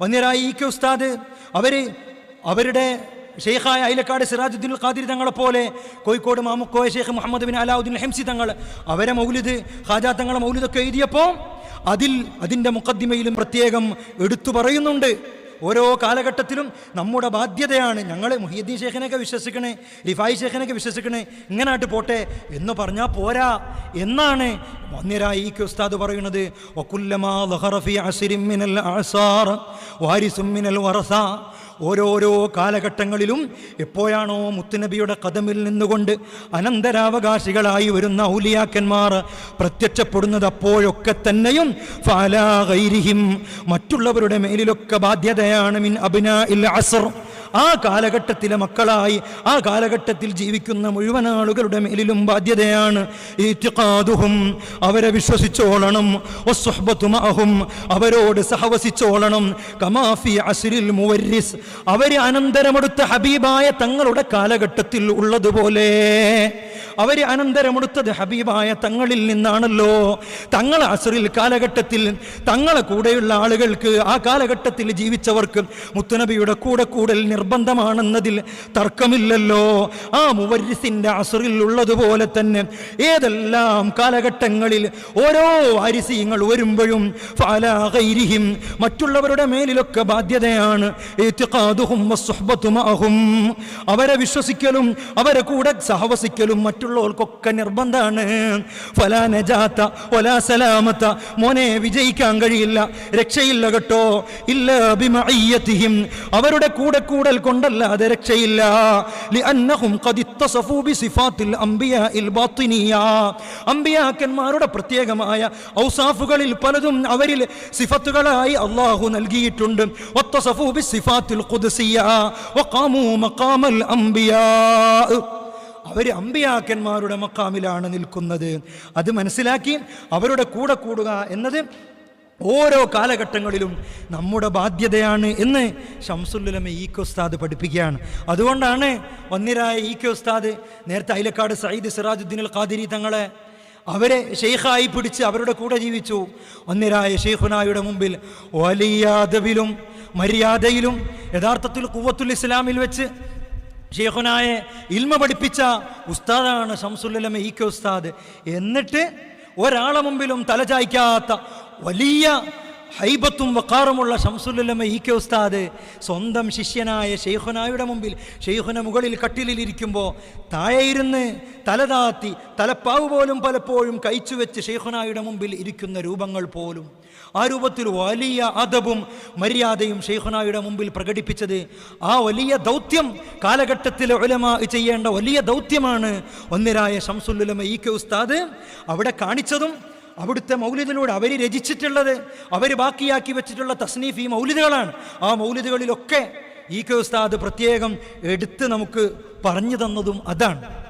ഒന്നിരായി E K ഉസ്താദ്. അവർ അവരുടെ ഷെയ്ഖായ അയിലക്കാട് സിറാജുദ്ദീൻ ഖാദിർ തങ്ങളെ പോലെ കോഴിക്കോട് മാമുക്കോയ ഷെയ്ഖ് മുഹമ്മദ് ബിൻ അലാവുദ്ദീൻ ഹെംസി തങ്ങൾ അവരെ മൗലിദ് ഖാജാ തങ്ങളെ മൗലിദൊക്കെ എഴുതിയപ്പോൾ അതിൽ അതിന്റെ മുഖദ്ദിമയിലും പ്രത്യേകം എടുത്തു പറയുന്നുണ്ട്. ഓരോ കാലഘട്ടത്തിലും നമ്മുടെ ബാധ്യതയാണ് ഞങ്ങൾ മുഹിയദ്ദീൻ ഷേഖിനെയൊക്കെ വിശ്വസിക്കണേ റിഫായി ഷേഖിനെയൊക്കെ വിശ്വസിക്കണേ ഇങ്ങനായിട്ട് പോട്ടെ എന്ന് പറഞ്ഞാൽ പോരാ എന്നാണ് വന്യരായി ഈ ഉസ്താദ് പറയുന്നത്. ഒക്കുല്ലമാ ലഹറഫി അസിരിമിനൽ ആസാർ വാരിസുമിനൽ വറസ ഓരോരോ കാലഘട്ടങ്ങളിലും എപ്പോഴാണോ മുത്തുനബിയുടെ കഥമിൽ നിന്നുകൊണ്ട് അനന്തരാവകാശികളായി വരുന്ന ഔലിയാക്കന്മാർ പ്രത്യക്ഷപ്പെടുന്നത് അപ്പോഴൊക്കെ തന്നെയും ഗൈരിഹിം മറ്റുള്ളവരുടെ മേലിലൊക്കെ ബാധ്യതയാണ് മിൻ അബിന ഇൽ അസർ. ആ കാലഘട്ടത്തിലെ മക്കളായി ആ കാലഘട്ടത്തിൽ ജീവിക്കുന്ന മുഴുവൻ ആളുകളുടെ മേലിലും ബാധ്യതയാണ് ഈത്തിഖാദുഹും അവരെ വിശ്വസിച്ചോളണം. ഒസ്വഹബത്തുമാഹും അവരോട് സഹവസിച്ചോളണം. കമാഫി അസിരിൽ മുവരിസ് അവരെ അനന്തരമെടുത്ത ഹബീബായ തങ്ങളുടെ കാലഘട്ടത്തിൽ ഉള്ളതുപോലെ അവർ അനന്തരമെടുത്തത് ഹബീബായ തങ്ങളിൽ നിന്നാണല്ലോ. തങ്ങൾ അസറിൽ കാലഘട്ടത്തിൽ തങ്ങളെ കൂടെയുള്ള ആളുകൾക്ക് ആ കാലഘട്ടത്തിൽ ജീവിച്ചവർക്ക് മുത്തുനബിയുടെ കൂടെ കൂടൽ നിർബന്ധമാണെന്നതിൽ തർക്കമില്ലല്ലോ. ആ മുവരിസിന്റെ അസറിൽ ഉള്ളതുപോലെ തന്നെ ഏതെല്ലാം കാലഘട്ടങ്ങളിൽ ഓരോ അരിസീങ്ങൾ വരുമ്പോഴും ഫാലാകൈരിഹിം മറ്റുള്ളവരുടെ മേലിലൊക്കെ ബാധ്യതയാണ്. അവരെ വിശ്വസിക്കലും അവരെ കൂടെ സഹവസിക്കലും മറ്റുള്ളവർക്കൊക്കെ നിർബന്ധമാണ്. ഫലാ നജാത്ത ഒലാ സലാമത്ത. മോനെ വിജയിക്കാൻ കഴിയില്ല. രക്ഷയില്ല കേട്ടോ. ഇല്ല ബിമഅയ്യതിഹിം അവരുടെ കൂടെ കൂടൽ കൊണ്ടല്ലാതെ രക്ഷയില്ല. ലിഅന്നഹും ഇത്തസഫു അംബിയാക്കന്മാരുടെ പ്രത്യേകമായ ഔസാഫുകളിൽ പലതും അവരിൽ സിഫത്തുകളായി അള്ളാഹു നൽകിയിട്ടുണ്ട്. വത്തസഫൂ ബിസിഫാത്തിൽ ഖുദ്സിയ. വഖാമൂ മഖാമൽ അംബിയാ. അവർ അമ്പിയാക്കന്മാരുടെ മക്കാമിലാണ് നിൽക്കുന്നത്. അത് മനസ്സിലാക്കി അവരുടെ കൂടെ കൂടുക എന്നത് ഓരോ കാലഘട്ടങ്ങളിലും നമ്മുടെ ബാധ്യതയാണ് എന്ന് ഷംസുല്ലമ ഈ കെ ഉസ്താദ് പഠിപ്പിക്കുകയാണ്. അതുകൊണ്ടാണ് വന്നിരായ ഈ കെ ഉസ്താദ് നേരത്തെ അയിലക്കാട് സയ്യിദ് സിറാജുദ്ദീൻ അൽ ഖാദിരി തങ്ങളെ അവരെ ഷെയ്ഖായി പിടിച്ച് അവരുടെ കൂടെ ജീവിച്ചു. ഒന്നിരായ ഷെയ്ഖുനായുടെ മുമ്പിൽ വലിയാദവിലും മര്യാദയിലും യഥാർത്ഥത്തിൽ കുവത്തുൽ ഇസ്ലാമിൽ വെച്ച് ഷെയ്ഖുനായ ഇൽമ പഠിപ്പിച്ച ഉസ്താദാണ് ഷംസുല്ലമ ഇ കെ ഉസ്താദ്. എന്നിട്ട് ഒരാളെ മുമ്പിലും തലചായ്ക്കാത്ത വലിയ ഹൈബത്തും വക്കാറുമുള്ള ഷംസുല്ലമ ഇ കെ ഉസ്താദ് സ്വന്തം ശിഷ്യനായ ഷെയ്ഖുനായുടെ മുമ്പിൽ ഷെയ്ഖുന മുകളിൽ കട്ടിലിരിക്കുമ്പോൾ താഴെയിരുന്ന് തലതാത്തി തലപ്പാവ് പോലും പലപ്പോഴും കഴിച്ചു വെച്ച് ഷെയ്ഖുനായുടെ മുമ്പിൽ ഇരിക്കുന്ന രൂപങ്ങൾ പോലും. ആ രൂപത്തിൽ വലിയ അദബും മര്യാദയും ഷെയ്ഖുനായുടെ മുമ്പിൽ പ്രകടിപ്പിച്ചത് ആ വലിയ ദൗത്യം കാലഘട്ടത്തിലെ ഒലമ ചെയ്യേണ്ട വലിയ ദൗത്യമാണ് ഒന്നിരായ ഷംസുല്ലുലമ ഇ കെ ഉസ്താദ് അവിടെ കാണിച്ചതും അവിടുത്തെ മൗലിദിലൂടെ അവർ രചിച്ചിട്ടുള്ളത് അവർ ബാക്കിയാക്കി വെച്ചിട്ടുള്ള തസ്നീഫ് ഈ മൗലിദുകളാണ്. ആ മൗലിദുകളിലൊക്കെ ഈ കെ പ്രത്യേകം എടുത്ത് നമുക്ക് പറഞ്ഞു തന്നതും അതാണ്.